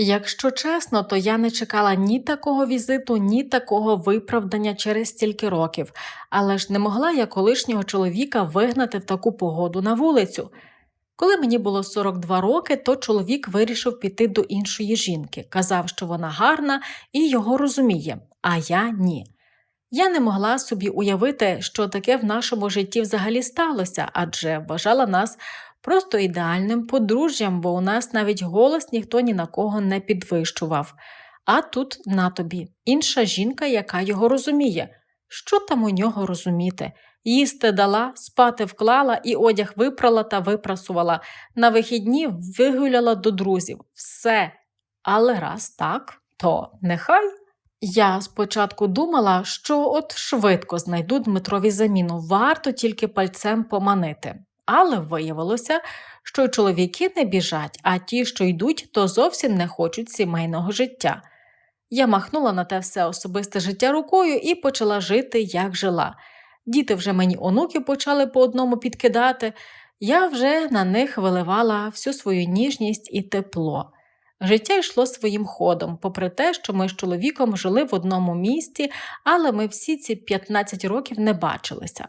Якщо чесно, то я не чекала ні такого візиту, ні такого виправдання через стільки років, але ж не могла я колишнього чоловіка вигнати в таку погоду на вулицю. Коли мені було 42 роки, то чоловік вирішив піти до іншої жінки, казав, що вона гарна і його розуміє, а я ні. Я не могла собі уявити, що таке в нашому житті взагалі сталося, адже вважала нас просто ідеальним подружжям, бо у нас навіть голос ніхто ні на кого не підвищував. А тут на тобі інша жінка, яка його розуміє. Що там у нього розуміти? Їсти дала, спати вклала і одяг випрала та випрасувала. На вихідні вигуляла до друзів. Все. Але раз так, то нехай. Я спочатку думала, що от швидко знайду Дмитрові заміну, варто тільки пальцем поманити. Але виявилося, що чоловіки не біжать, а ті, що йдуть, то зовсім не хочуть сімейного життя. Я махнула на те все особисте життя рукою і почала жити, як жила. Діти вже мені онуки почали по одному підкидати, я вже на них виливала всю свою ніжність і тепло. Життя йшло своїм ходом, попри те, що ми з чоловіком жили в одному місті, але ми всі ці 15 років не бачилися.